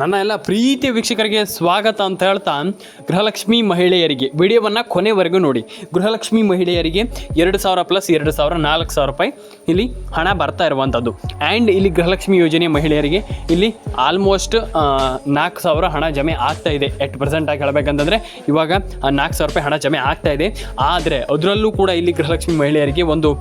ನನ್ನ ಎಲ್ಲ ಪ್ರೀತಿಯ ವೀಕ್ಷಕರಿಗೆ ಸ್ವಾಗತ ಅಂತ ಹೇಳ್ತಾ ಗೃಹಲಕ್ಷ್ಮಿ ಮಹಿಳೆಯರಿಗೆ. ವಿಡಿಯೋವನ್ನು ಕೊನೆವರೆಗೂ ನೋಡಿ. ಗೃಹಲಕ್ಷ್ಮಿ ಮಹಿಳೆಯರಿಗೆ ಎರಡು ಸಾವಿರ ಪ್ಲಸ್ ಎರಡು ಸಾವಿರ, ನಾಲ್ಕು ಸಾವಿರ ರೂಪಾಯಿ ಇಲ್ಲಿ ಹಣ ಬರ್ತಾ ಇರುವಂಥದ್ದು ಆ್ಯಂಡ್ ಇಲ್ಲಿ ಗೃಹಲಕ್ಷ್ಮಿ ಯೋಜನೆ ಮಹಿಳೆಯರಿಗೆ ಇಲ್ಲಿ ಆಲ್ಮೋಸ್ಟ್ ನಾಲ್ಕು ಸಾವಿರ ಹಣ ಜಮೆ ಆಗ್ತಾ ಇದೆ. ಎಟ್ ಪ್ರೆಸೆಂಟ್ ಆಗಿ ಹೇಳಬೇಕಂತಂದರೆ ಇವಾಗ ನಾಲ್ಕು ಸಾವಿರ ರೂಪಾಯಿ ಹಣ ಜಮೆ ಆಗ್ತಾ ಇದೆ. ಆದರೆ ಅದರಲ್ಲೂ ಕೂಡ ಇಲ್ಲಿ ಗೃಹಲಕ್ಷ್ಮಿ ಮಹಿಳೆಯರಿಗೆ ಒಂದು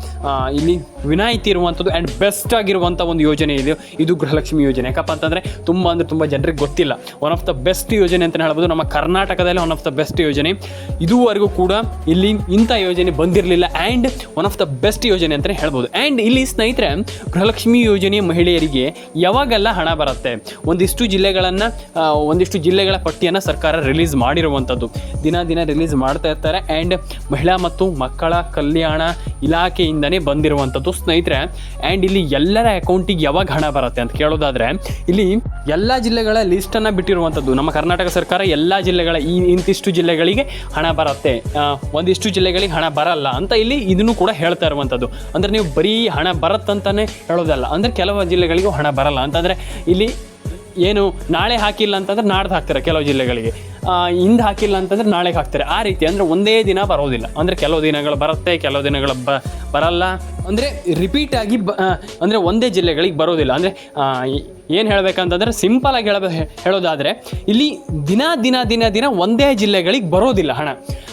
ಇಲ್ಲಿ ವಿನಾಯಿತಿ ಇರುವಂಥದ್ದು ಆ್ಯಂಡ್ ಬೆಸ್ಟ್ ಆಗಿರುವಂಥ ಒಂದು ಯೋಜನೆ ಇದೆ. ಇದು ಗೃಹಲಕ್ಷ್ಮಿ ಯೋಜನೆ. ಯಾಕಪ್ಪ ಅಂತಂದರೆ ತುಂಬ ಅಂದರೆ ತುಂಬ ಜನರಿಗೆ ಗೊತ್ತಿಲ್ಲ. ಒನ್ ಆಫ್ ದ ಬೆಸ್ಟ್ ಯೋಜನೆ ಅಂತಲೇ ಹೇಳ್ಬೋದು. ನಮ್ಮ ಕರ್ನಾಟಕದಲ್ಲಿ ಒನ್ ಆಫ್ ದ ಬೆಸ್ಟ್ ಯೋಜನೆ. ಇದುವರೆಗೂ ಕೂಡ ಇಲ್ಲಿ ಇಂಥ ಯೋಜನೆ ಬಂದಿರಲಿಲ್ಲ. And one of the best ಯೋಜನೆ ಅಂತಲೇ ಹೇಳ್ಬೋದು. ಆ್ಯಂಡ್ ಇಲ್ಲಿ ಸ್ನೇಹಿತರೆ, ಗೃಹಲಕ್ಷ್ಮಿ ಯೋಜನೆ ಮಹಿಳೆಯರಿಗೆ ಯಾವಾಗೆಲ್ಲ ಹಣ ಬರುತ್ತೆ? ಒಂದಿಷ್ಟು ಜಿಲ್ಲೆಗಳನ್ನು ಒಂದಿಷ್ಟು ಜಿಲ್ಲೆಗಳ ಪಟ್ಟಿಯನ್ನು ಸರ್ಕಾರ ರಿಲೀಸ್ ಮಾಡಿರುವಂಥದ್ದು. ದಿನ ದಿನ ರಿಲೀಸ್ ಮಾಡ್ತಾ ಇರ್ತಾರೆ. ಆ್ಯಂಡ್ ಮಹಿಳಾ ಮತ್ತು ಮಕ್ಕಳ ಕಲ್ಯಾಣ ಇಲಾಖೆಯಿಂದನೇ ಬಂದಿರುವಂಥದ್ದು ಸ್ನೇಹಿತರೆ. ಆ್ಯಂಡ್ ಇಲ್ಲಿ ಎಲ್ಲರ ಅಕೌಂಟಿಗೆ ಯಾವಾಗ ಹಣ ಬರುತ್ತೆ ಅಂತ ಕೇಳೋದಾದರೆ, ಇಲ್ಲಿ ಎಲ್ಲ ಜಿಲ್ಲೆಗಳ ಲಿಸ್ಟನ್ನು ಬಿಟ್ಟಿರುವಂಥದ್ದು ನಮ್ಮ ಕರ್ನಾಟಕ ಸರ್ಕಾರ ಎಲ್ಲ ಜಿಲ್ಲೆಗಳ ಈ ಇಂತಿಷ್ಟು ಜಿಲ್ಲೆಗಳಿಗೆ ಹಣ ಬರುತ್ತೆ. ಒಂದಿಷ್ಟು ಜಿಲ್ಲೆಗಳಿಗೆ ಹಣ ಬರಲ್ಲ ಅಂತ ಇಲ್ಲಿ ಇದನ್ನು ಕೂಡ ಹೇಳ್ತಾ ಇರುವಂಥದ್ದು ಅಂದರೆ ನೀವು ಬರೀ ಹಣ ಬರುತ್ತಂತಲೇ ಹೇಳೋದಲ್ಲ. ಅಂದರೆ ಕೆಲವು ಜಿಲ್ಲೆಗಳಿಗೂ ಹಣ ಬರಲ್ಲ. ಅಂತಂದರೆ ಇಲ್ಲಿ ಏನು ನಾಳೆ ಹಾಕಿಲ್ಲ ಅಂತಂದ್ರೆ ನಾಡ್ದು ಹಾಕ್ತಾರೆ ಕೆಲವು ಜಿಲ್ಲೆಗಳಿಗೆ. ಇಂದು ಹಾಕಿಲ್ಲ ಅಂತಂದ್ರೆ ನಾಳೆಗೆ ಹಾಕ್ತಾರೆ. ಆ ರೀತಿ ಅಂದರೆ ಒಂದೇ ದಿನ ಬರೋದಿಲ್ಲ. ಅಂದರೆ ಕೆಲವು ದಿನಗಳು ಬರುತ್ತೆ, ಕೆಲವು ದಿನಗಳು ಬ, ಬರಲ್ಲ. ಅಂದರೆ ರಿಪೀಟಾಗಿ ಬ ಅಂದರೆ ಒಂದೇ ಜಿಲ್ಲೆಗಳಿಗೆ ಬರೋದಿಲ್ಲ. ಅಂದರೆ ಏನು ಹೇಳಬೇಕಂತಂದ್ರೆ ಸಿಂಪಲಾಗಿ ಹೇಳಬೇ ಹೇಳೋದಾದರೆ, ಇಲ್ಲಿ ದಿನ ದಿನ ದಿನ ದಿನ ಒಂದೇ ಜಿಲ್ಲೆಗಳಿಗೆ ಬರೋದಿಲ್ಲ ಹಣ.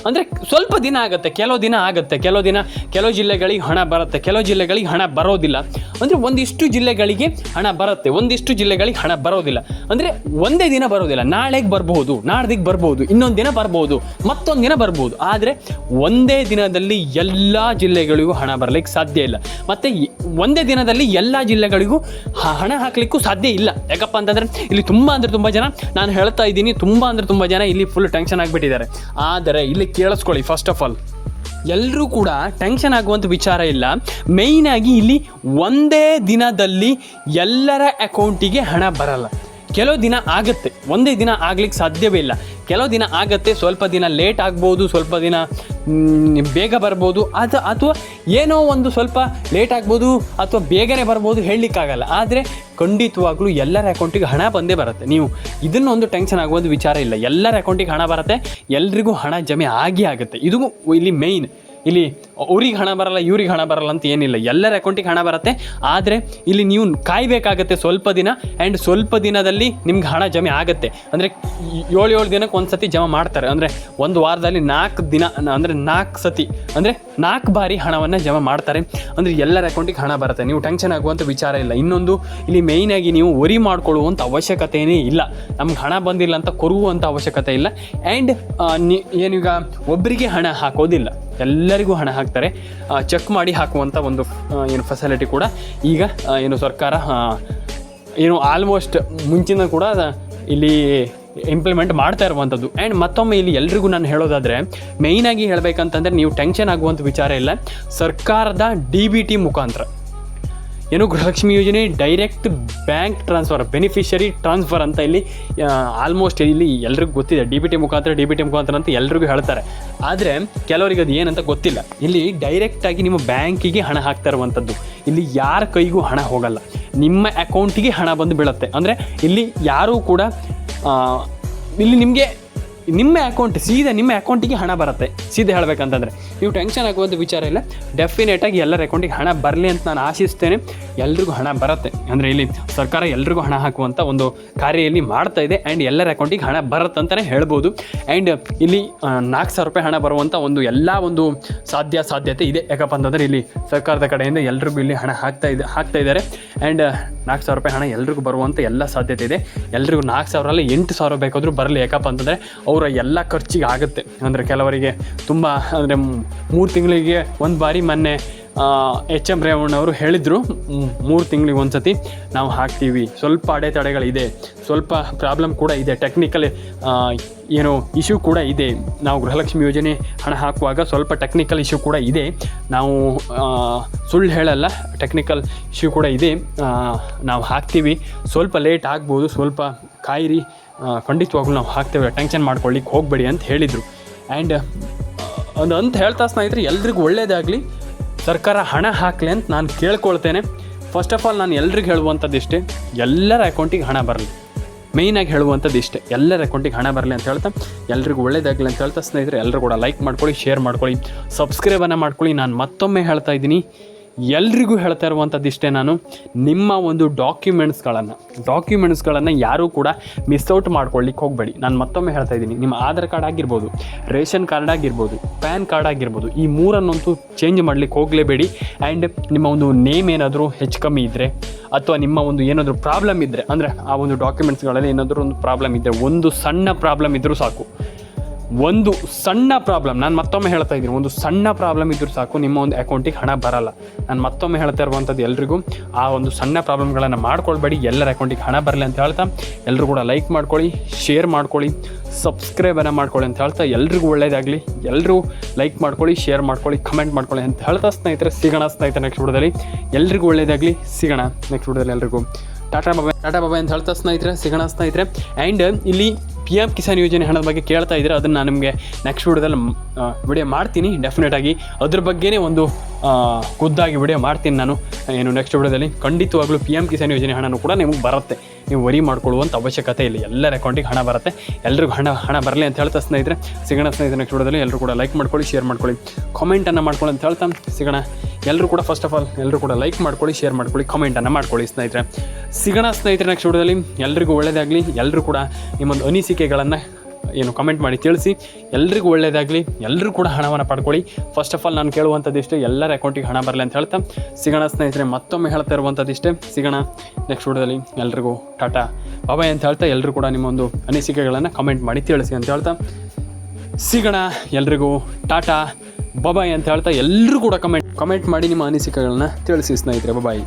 ಅಂದರೆ ಸ್ವಲ್ಪ ದಿನ ಆಗುತ್ತೆ, ಕೆಲವು ದಿನ ಆಗುತ್ತೆ, ಕೆಲವು ದಿನ ಕೆಲವು ಜಿಲ್ಲೆಗಳಿಗೆ ಹಣ ಬರುತ್ತೆ, ಕೆಲವು ಜಿಲ್ಲೆಗಳಿಗೆ ಹಣ ಬರೋದಿಲ್ಲ. ಅಂದರೆ ಒಂದಿಷ್ಟು ಜಿಲ್ಲೆಗಳಿಗೆ ಹಣ ಬರುತ್ತೆ, ಒಂದಿಷ್ಟು ಜಿಲ್ಲೆಗಳಿಗೆ ಹಣ ಬರೋದಿಲ್ಲ. ಅಂದರೆ ಒಂದೇ ದಿನ ಬರೋದಿಲ್ಲ, ನಾಳೆಗೆ ಬರ್ಬೋದು, ನಾಡ್ದಿಗೆ ಬರ್ಬೋದು, ಇನ್ನೊಂದು ದಿನ ಬರ್ಬೋದು, ಮತ್ತೊಂದು ದಿನ ಬರ್ಬೋದು. ಆದರೆ ಒಂದೇ ದಿನದಲ್ಲಿ ಎಲ್ಲ ಜಿಲ್ಲೆಗಳಿಗೂ ಹಣ ಬರಲಿಕ್ಕೆ ಸಾಧ್ಯ ಇಲ್ಲ. ಮತ್ತು ಒಂದೇ ದಿನದಲ್ಲಿ ಎಲ್ಲ ಜಿಲ್ಲೆಗಳಿಗೂ ಹಣ ಹಾಕಲಿಕ್ಕೂ ಸಾಧ್ಯ ಇಲ್ಲ. ಯಾಕಪ್ಪ ಅಂತಂದರೆ ಇಲ್ಲಿ ತುಂಬ ಅಂದರೆ ತುಂಬ ಜನ, ನಾನು ಹೇಳ್ತಾ ಇದ್ದೀನಿ ತುಂಬ ಅಂದರೆ ತುಂಬ ಜನ ಇಲ್ಲಿ ಫುಲ್ ಟೆನ್ಷನ್ ಆಗಿಬಿಟ್ಟಿದ್ದಾರೆ. ಆದರೆ ಇಲ್ಲಿ ಕೇಳಿಸ್ಕೊಳ್ಳಿ ಫಸ್ಟ್ ಆಫ್ ಆಲ್ ಎಲ್ಲರೂ ಕೂಡ ಟೆನ್ಷನ್ ಆಗುವಂಥ ವಿಚಾರ ಇಲ್ಲ. ಮೇಯ್ನಾಗಿ ಇಲ್ಲಿ ಒಂದೇ ದಿನದಲ್ಲಿ ಎಲ್ಲರ ಅಕೌಂಟಿಗೆ ಹಣ ಬರಲ್ಲ. ಕೆಲವು ದಿನ ಆಗುತ್ತೆ, ಒಂದೇ ದಿನ ಆಗ್ಲಿಕ್ಕೆ ಸಾಧ್ಯವೇ ಇಲ್ಲ. ಕೆಲವು ದಿನ ಆಗುತ್ತೆ, ಸ್ವಲ್ಪ ದಿನ ಲೇಟ್ ಆಗ್ಬೋದು, ಸ್ವಲ್ಪ ದಿನ ಬೇಗ ಬರ್ಬೋದು, ಅದು ಅಥವಾ ಏನೋ ಒಂದು ಸ್ವಲ್ಪ ಲೇಟ್ ಆಗ್ಬೋದು ಅಥವಾ ಬೇಗನೆ ಬರ್ಬೋದು ಹೇಳಲಿಕ್ಕಾಗಲ್ಲ. ಆದರೆ ಖಂಡಿತವಾಗ್ಲೂ ಎಲ್ಲರ ಅಕೌಂಟಿಗೆ ಹಣ ಬಂದೇ ಬರುತ್ತೆ. ನೀವು ಇದನ್ನೊಂದು ಟೆನ್ಷನ್ ಆಗುವಂಥ ವಿಚಾರ ಇಲ್ಲ. ಎಲ್ಲರ ಅಕೌಂಟಿಗೆ ಹಣ ಬರುತ್ತೆ, ಎಲ್ರಿಗೂ ಹಣ ಜಮೆ ಆಗಿ ಆಗುತ್ತೆ. ಇದು ಇಲ್ಲಿ ಮೇಯ್ನ್ ಇಲ್ಲಿ ಅವ್ರಿಗೆ ಹಣ ಬರಲ್ಲ, ಇವ್ರಿಗೆ ಹಣ ಬರಲ್ಲ ಅಂತ ಏನಿಲ್ಲ. ಎಲ್ಲರ ಅಕೌಂಟಿಗೆ ಹಣ ಬರುತ್ತೆ. ಆದರೆ ಇಲ್ಲಿ ನೀವು ಕಾಯಬೇಕಾಗತ್ತೆ ಸ್ವಲ್ಪ ದಿನ ಆ್ಯಂಡ್ ಸ್ವಲ್ಪ ದಿನದಲ್ಲಿ ನಿಮ್ಗೆ ಹಣ ಜಮೆ ಆಗುತ್ತೆ. ಅಂದರೆ ಏಳು ಏಳು ದಿನಕ್ಕೆ ಒಂದು ಸತಿ ಜಮಾ ಮಾಡ್ತಾರೆ. ಅಂದರೆ ಒಂದು ವಾರದಲ್ಲಿ ನಾಲ್ಕು ದಿನ, ಅಂದರೆ ನಾಲ್ಕು ಸತಿ, ಅಂದರೆ ನಾಲ್ಕು ಬಾರಿ ಹಣವನ್ನು ಜಮಾ ಮಾಡ್ತಾರೆ. ಅಂದರೆ ಎಲ್ಲರ ಅಕೌಂಟಿಗೆ ಹಣ ಬರುತ್ತೆ. ನೀವು ಟೆನ್ಷನ್ ಆಗುವಂಥ ವಿಚಾರ ಇಲ್ಲ. ಇನ್ನೊಂದು, ಇಲ್ಲಿ ಮೇಯ್ನಾಗಿ ನೀವು ವರಿ ಮಾಡ್ಕೊಳ್ಳುವಂಥ ಅವಶ್ಯಕತೆಯೇ ಇಲ್ಲ. ನಮ್ಗೆ ಹಣ ಬಂದಿಲ್ಲ ಅಂತ ಕೊರುವಂಥ ಅವಶ್ಯಕತೆ ಇಲ್ಲ. ಆ್ಯಂಡ್ ಏನೀಗ ಒಬ್ಬರಿಗೆ ಹಣ ಹಾಕೋದಿಲ್ಲ. ಎಲ್ಲರಿಗೂ ಹಣ ಹಾಕ್ತಾರೆ. ಚೆಕ್ ಮಾಡಿ ಹಾಕುವಂಥ ಒಂದು ಏನು ಫೆಸಿಲಿಟಿ ಕೂಡ ಈಗ ಏನು ಸರ್ಕಾರ ಏನು ಆಲ್ಮೋಸ್ಟ್ ಮುಂಚಿನ ಕೂಡ ಇಲ್ಲಿ ಇಂಪ್ಲಿಮೆಂಟ್ ಮಾಡ್ತಾ ಇರುವಂಥದ್ದು ಆ್ಯಂಡ್ ಮತ್ತೊಮ್ಮೆ ಇಲ್ಲಿ ಎಲ್ರಿಗೂ ನಾನು ಹೇಳೋದಾದರೆ ಮೇಯ್ನಾಗಿ ಹೇಳಬೇಕಂತಂದರೆ ನೀವು ಟೆನ್ಷನ್ ಆಗುವಂಥ ವಿಚಾರ ಇಲ್ಲ. ಸರ್ಕಾರದ ಡಿ ಬಿ ಟಿ ಮುಖಾಂತರ. ಏನು ಗೃಹಲಕ್ಷ್ಮಿ ಯೋಜನೆ direct bank transfer beneficiary transfer ಅಂತ ಇಲ್ಲಿ ಆಲ್ಮೋಸ್ಟ್ ಇಲ್ಲಿ ಎಲ್ರಿಗೂ ಗೊತ್ತಿದೆ. ಡಿ ಬಿ ಟಿ ಮುಖಾಂತರ ಡಿ ಬಿ ಟಿ ಮುಖಾಂತರ ಅಂತ ಎಲ್ರಿಗೂ ಹೇಳ್ತಾರೆ. ಆದರೆ ಕೆಲವರಿಗೆ ಅದು ಏನಂತ ಗೊತ್ತಿಲ್ಲ. ಇಲ್ಲಿ ಡೈರೆಕ್ಟಾಗಿ ನಿಮ್ಮ ಬ್ಯಾಂಕಿಗೆ ಹಣ ಹಾಕ್ತಾ ಇರುವಂಥದ್ದು ಇಲ್ಲಿ ಯಾರ ಕೈಗೂ ಹಣ ಹೋಗಲ್ಲ. ನಿಮ್ಮ ಅಕೌಂಟಿಗೆ ಹಣ ಬಂದು ಬೀಳುತ್ತೆ. ಅಂದರೆ ಇಲ್ಲಿ ಯಾರೂ ಕೂಡ ಇಲ್ಲಿ ನಿಮಗೆ ನಿಮ್ಮ ಅಕೌಂಟ್ ಸೀದಾ ನಿಮ್ಮ ಅಕೌಂಟಿಗೆ ಹಣ ಬರುತ್ತೆ. ಸೀದಾ ಹೇಳಬೇಕಂತಂದರೆ. ನೀವು ಟೆನ್ಷನ್ ಆಗುವಂಥ ವಿಚಾರ ಇಲ್ಲ. ಡೆಫಿನೆಟಾಗಿ ಎಲ್ಲರ ಅಕೌಂಟಿಗೆ ಹಣ ಬರಲಿ ಅಂತ ನಾನು ಆಶಿಸ್ತೇನೆ. ಎಲ್ರಿಗೂ ಹಣ ಬರುತ್ತೆ. ಅಂದರೆ ಇಲ್ಲಿ ಸರ್ಕಾರ ಎಲ್ರಿಗೂ ಹಣ ಹಾಕುವಂಥ ಒಂದು ಕಾರ್ಯ ಇಲ್ಲಿ ಮಾಡ್ತಾ ಇದೆ. ಆ್ಯಂಡ್ ಎಲ್ಲರ ಅಕೌಂಟಿಗೆ ಹಣ ಬರುತ್ತೆ ಅಂತಲೇ ಹೇಳ್ಬೋದು. ಆ್ಯಂಡ್ ಇಲ್ಲಿ ನಾಲ್ಕು ಸಾವಿರ ರೂಪಾಯಿ ಹಣ ಬರುವಂಥ ಒಂದು ಎಲ್ಲ ಒಂದು ಸಾಧ್ಯ ಸಾಧ್ಯತೆ ಇದೆ. ಯಾಕಪ್ಪ ಅಂತಂದರೆ ಇಲ್ಲಿ ಸರ್ಕಾರದ ಕಡೆಯಿಂದ ಎಲ್ರಿಗೂ ಇಲ್ಲಿ ಹಣ ಹಾಕ್ತಾ ಇದೆ, ಹಾಕ್ತಾ ಇದ್ದಾರೆ. ಆ್ಯಂಡ್ ನಾಲ್ಕು ಸಾವಿರ ರೂಪಾಯಿ ಹಣ ಎಲ್ರಿಗೂ ಬರುವಂಥ ಎಲ್ಲ ಸಾಧ್ಯತೆ ಇದೆ. ಎಲ್ರಿಗೂ ನಾಲ್ಕು ಸಾವಿರ ಅಲ್ಲ ಎಂಟು ಸಾವಿರ ಬೇಕಾದರೂ ಬರಲಿ. ಯಾಕಪ್ಪ ಅಂತಂದರೆ ಅವರ ಎಲ್ಲ ಖರ್ಚಿಗೆ ಆಗುತ್ತೆ. ಅಂದರೆ ಕೆಲವರಿಗೆ ತುಂಬ, ಅಂದರೆ ಮೂರು ತಿಂಗಳಿಗೆ ಒಂದು ಬಾರಿ ಮೊನ್ನೆ ಎಚ್ ಎಂ ರೇವಣ್ಣವರು ಹೇಳಿದರು ಮೂರು ತಿಂಗಳಿಗೆ ಒಂದು ಸತಿ ನಾವು ಹಾಕ್ತೀವಿ. ಸ್ವಲ್ಪ ಅಡೆತಡೆಗಳಿದೆ. ಸ್ವಲ್ಪ ಪ್ರಾಬ್ಲಮ್ ಕೂಡ ಇದೆ. ಟೆಕ್ನಿಕಲ್ ಏನು ಇಶ್ಯೂ ಕೂಡ ಇದೆ. ನಾವು ಗೃಹಲಕ್ಷ್ಮಿ ಯೋಜನೆ ಹಣ ಹಾಕುವಾಗ ಸ್ವಲ್ಪ ಟೆಕ್ನಿಕಲ್ ಇಶ್ಯೂ ಕೂಡ ಇದೆ. ನಾವು ಸುಳ್ಳು ಹೇಳಲ್ಲ. ಟೆಕ್ನಿಕಲ್ ಇಶ್ಯೂ ಕೂಡ ಇದೆ. ನಾವು ಹಾಕ್ತೀವಿ. ಸ್ವಲ್ಪ ಲೇಟ್ ಆಗ್ಬೋದು. ಸ್ವಲ್ಪ ಕಾಯಿರಿ. ಖಂಡಿತವಾಗ್ಲೂ ನಾವು ಹಾಕ್ತೇವೆ. ಟೆನ್ಷನ್ ಮಾಡ್ಕೊಳ್ಳಿಕ್ಕೆ ಹೋಗಬೇಡಿ ಅಂತ ಹೇಳಿದರು. ಆ್ಯಂಡ್ ಒಂದು ಅಂತ ಹೇಳ್ತಾ ಸ್ನೇಹಿತರೆ, ಎಲ್ರಿಗೂ ಒಳ್ಳೆಯದಾಗಲಿ ಸರ್ಕಾರ ಹಣ ಹಾಕಲಿ ಅಂತ ನಾನು ಕೇಳ್ಕೊಳ್ತೇನೆ. ಫಸ್ಟ್ ಆಫ್ ಆಲ್ ನಾನು ಎಲ್ರಿಗೂ ಹೇಳುವಂಥದ್ದು ಇಷ್ಟೇ. ಎಲ್ಲರ ಅಕೌಂಟಿಗೆ ಹಣ ಬರಲಿ. ಮೇಯ್ನಾಗಿ ಹೇಳುವಂಥದ್ದು ಇಷ್ಟೇ. ಎಲ್ಲರ ಅಕೌಂಟಿಗೆ ಹಣ ಬರಲಿ ಅಂತ ಹೇಳ್ತಾ, ಎಲ್ರಿಗೂ ಒಳ್ಳೇದಾಗಲಿ ಅಂತ ಹೇಳ್ತಾ ಸ್ನೇಹಿತರೆ ಎಲ್ಲರೂ ಕೂಡ ಲೈಕ್ ಮಾಡ್ಕೊಳ್ಳಿ ಶೇರ್ ಮಾಡ್ಕೊಳ್ಳಿ ಸಬ್ಸ್ಕ್ರೈಬನ್ನು ಮಾಡ್ಕೊಳ್ಳಿ. ನಾನು ಮತ್ತೊಮ್ಮೆ ಹೇಳ್ತಾ ಇದ್ದೀನಿ. ಎಲ್ರಿಗೂ ಹೇಳ್ತಾ ಇರುವಂಥದ್ದು ಇಷ್ಟೇ ನಾನು, ನಿಮ್ಮ ಒಂದು ಡಾಕ್ಯುಮೆಂಟ್ಸ್ಗಳನ್ನು ಡಾಕ್ಯುಮೆಂಟ್ಸ್ಗಳನ್ನು ಯಾರೂ ಕೂಡ ಮಿಸ್ಔಟ್ ಮಾಡ್ಕೊಳ್ಳಿಕ್ಕೆ ಹೋಗಬೇಡಿ. ನಾನು ಮತ್ತೊಮ್ಮೆ ಹೇಳ್ತಾ ಇದ್ದೀನಿ, ನಿಮ್ಮ ಆಧಾರ್ ಕಾರ್ಡ್ ಆಗಿರ್ಬೋದು, ರೇಷನ್ ಕಾರ್ಡ್ ಆಗಿರ್ಬೋದು, ಪ್ಯಾನ್ ಕಾರ್ಡ್ ಆಗಿರ್ಬೋದು, ಈ ಮೂರನ್ನಂತೂ ಚೇಂಜ್ ಮಾಡಲಿಕ್ಕೆ ಹೋಗಲೇಬೇಡಿ. ಆ್ಯಂಡ್ ನಿಮ್ಮ ಒಂದು ನೇಮ್ ಏನಾದರೂ ಹೆಚ್ಚು ಕಮ್ಮಿ ಇದ್ದರೆ ಅಥವಾ ನಿಮ್ಮ ಒಂದು ಏನಾದರೂ ಪ್ರಾಬ್ಲಮ್ ಇದ್ದರೆ ಅಂದರೆ ಆ ಒಂದು ಡಾಕ್ಯುಮೆಂಟ್ಸ್ಗಳಲ್ಲಿ ಏನಾದರೂ ಒಂದು ಪ್ರಾಬ್ಲಮ್ ಇದ್ದರೆ ಒಂದು ಸಣ್ಣ ಪ್ರಾಬ್ಲಮ್ ಇದ್ದರೂ ಸಾಕು. ಒಂದು ಸಣ್ಣ ಪ್ರಾಬ್ಲಮ್ ನಾನು ಮತ್ತೊಮ್ಮೆ ಹೇಳ್ತಾ ಇದ್ದೀನಿ, ಒಂದು ಸಣ್ಣ ಪ್ರಾಬ್ಲಮ್ ಇದ್ದರೂ ಸಾಕು, ನಿಮ್ಮ ಒಂದು ಅಕೌಂಟಿಗೆ ಹಣ ಬರಲ್ಲ. ನಾನು ಮತ್ತೊಮ್ಮೆ ಹೇಳ್ತಾ ಇರುವಂಥದ್ದು ಎಲ್ರಿಗೂ, ಆ ಒಂದು ಸಣ್ಣ ಪ್ರಾಬ್ಲಮ್ಗಳನ್ನು ಮಾಡ್ಕೊಳ್ಬೇಡಿ, ಎಲ್ಲರ ಅಕೌಂಟಿಗೆ ಹಣ ಬರಲಿ ಅಂತ ಹೇಳ್ತಾ ಎಲ್ಲರೂ ಕೂಡ ಲೈಕ್ ಮಾಡ್ಕೊಳ್ಳಿ ಶೇರ್ ಮಾಡ್ಕೊಳ್ಳಿ ಸಬ್ಸ್ಕ್ರೈಬನ್ನು ಮಾಡ್ಕೊಳ್ಳಿ ಅಂತ ಹೇಳ್ತಾ, ಎಲ್ರಿಗೂ ಒಳ್ಳೆಯದಾಗಲಿ ಎಲ್ಲರೂ ಲೈಕ್ ಮಾಡ್ಕೊಳ್ಳಿ ಶೇರ್ ಮಾಡ್ಕೊಳ್ಳಿ ಕಮೆಂಟ್ ಮಾಡ್ಕೊಳ್ಳಿ ಅಂತ ಹೇಳ್ತಾ ಸ್ನೇಹಿತರೆ, ಸಿಗೋಣ ಸ್ನೇಹಿತರೆ ನೆಕ್ಸ್ಟ್ ವಿಡಿಯೋದಲ್ಲಿ ಎಲ್ರಿಗೂ ಒಳ್ಳೇದಾಗಲಿ, ಸಿಗೋಣ ನೆಕ್ಸ್ಟ್ ವಿಡಿಯೋದಲ್ಲಿ ಎಲ್ರಿಗೂ. ಟಾಟಾ ಬಾಬಾ ಟಾಟಾ ಬಾಬಾ ಅಂತ ಹೇಳ್ತಾ ಸ್ನೇಹಿತರೆ, ಸಿಗೋಣ ಸ್ನೇಹಿತರೆ. ಆ್ಯಂಡ್ ಇಲ್ಲಿ ಪಿ ಎಂ ಕಿಸಾನ್ ಯೋಜನೆ ಹಣದ ಬಗ್ಗೆ ಕೇಳ್ತಾ ಇದ್ದೀರಾ ಅದನ್ನು ನಾನು ನಿಮಗೆ ನೆಕ್ಸ್ಟ್ ವಿಡಿಯೋದಲ್ಲಿ ವಿಡಿಯೋ ಮಾಡ್ತೀನಿ ಡೆಫಿನೆಟಾಗಿ ಅದ್ರ ಬಗ್ಗೆನೇ ಒಂದು ಖುದ್ದಾಗಿ ವಿಡಿಯೋ ಮಾಡ್ತೀನಿ ನಾನು. ಏನು ನೆಕ್ಸ್ಟ್ ವಿಡಿಯೋದಲ್ಲಿ ಖಂಡಿತವಾಗ್ಲೂ ಪಿ ಎಂ ಕಿಸಾನ್ ಯೋಜನೆ ಹಣನೂ ಕೂಡ ನಿಮಗೆ ಬರುತ್ತೆ. ನೀವು ವರಿ ಮಾಡ್ಕೊಳ್ಳುವಂಥ ಅವಶ್ಯಕತೆ ಇಲ್ಲ. ಎಲ್ಲರ ಅಕೌಂಟಿಗೆ ಹಣ ಬರುತ್ತೆ. ಎಲ್ಲರಿಗೂ ಹಣ ಹಣ ಬರಲಿ ಅಂತ ಹೇಳ್ತಾ ಸ್ನೇಹಿತರೆ, ಸಿಗೋಣ ಸ್ನೇಹಿತರ ನೆಕ್ಸ್ಟ್ ವಿಡಿಯೋದಲ್ಲಿ ಎಲ್ಲರೂ ಕೂಡ ಲೈಕ್ ಮಾಡ್ಕೊಳ್ಳಿ ಶೇರ್ ಮಾಡ್ಕೊಳ್ಳಿ. ಕಾಮೆಂಟನ್ನು ಮಾಡ್ಕೊಳ್ಳಿ ಅಂತ ಹೇಳ್ತಾ ಸಿಗೋಣ. ಎಲ್ಲರೂ ಕೂಡ ಫಸ್ಟ್ ಆಫ್ ಆಲ್ ಎಲ್ಲರೂ ಕೂಡ ಲೈಕ್ ಮಾಡ್ಕೊಳ್ಳಿ ಶೇರ್ ಮಾಡ್ಕೊಳ್ಳಿ ಕಾಮೆಂಟನ್ನು ಮಾಡ್ಕೊಳ್ಳಿ ಸ್ನೇಹಿತರೆ. ಸಿಗೋಣ ಸ್ನೇಹಿತರ ನೆಕ್ಸ್ಟ್ ವಿಡಿಯೋದಲ್ಲಿ. ಎಲ್ರಿಗೂ ಒಳ್ಳೆಯದಾಗಲಿ ಎಲ್ಲರೂ ಕೂಡ ನಿಮ್ಮೊಂದು ಅನಿಸಿಕೆಗಳನ್ನು ಏನು ಕಮೆಂಟ್ ಮಾಡಿ ತಿಳಿಸಿ. ಎಲ್ರಿಗೂ ಒಳ್ಳೆಯದಾಗಲಿ ಎಲ್ಲರೂ ಕೂಡ ಹಣವನ್ನು ಪಡ್ಕೊಳ್ಳಿ. ಫಸ್ಟ್ ಆಫ್ ಆಲ್ ನಾನು ಕೇಳುವಂಥದ್ದು ಇಷ್ಟೇ. ಎಲ್ಲರ ಅಕೌಂಟಿಗೆ ಹಣ ಬರಲಿ ಅಂತ ಹೇಳ್ತಾ. ಸಿಗೋಣ ಸ್ನೇಹಿತರೆ, ಮತ್ತೊಮ್ಮೆ ಹೇಳ್ತಾ ಇರುವಂಥದ್ದು ಇಷ್ಟೇ. ಸಿಗೋಣ ನೆಕ್ಸ್ಟ್ ವಿಡಿಯೋದಲ್ಲಿ. ಎಲ್ರಿಗೂ ಟಾಟಾ. ಬಾಬಾಯ್ ಅಂತ ಹೇಳ್ತಾ ಎಲ್ಲರೂ ಕೂಡ ನಿಮ್ಮೊಂದು ಅನಿಸಿಕೆಗಳನ್ನು ಕಮೆಂಟ್ ಮಾಡಿ ತಿಳಿಸಿ ಅಂತ ಹೇಳ್ತಾ. ಸಿಗೋಣ ಎಲ್ರಿಗೂ ಟಾಟಾ. ಬಾಬಾಯ್ ಅಂತ ಹೇಳ್ತಾ ಎಲ್ಲರೂ ಕೂಡ ಕಮೆಂಟ್ ಕಮೆಂಟ್ ಮಾಡಿ ನಿಮ್ಮ ಅನಿಸಿಕೆಗಳನ್ನ ತಿಳಿಸಿ ಸ್ನೇಹಿತರೆ. ಬಬಾಯ್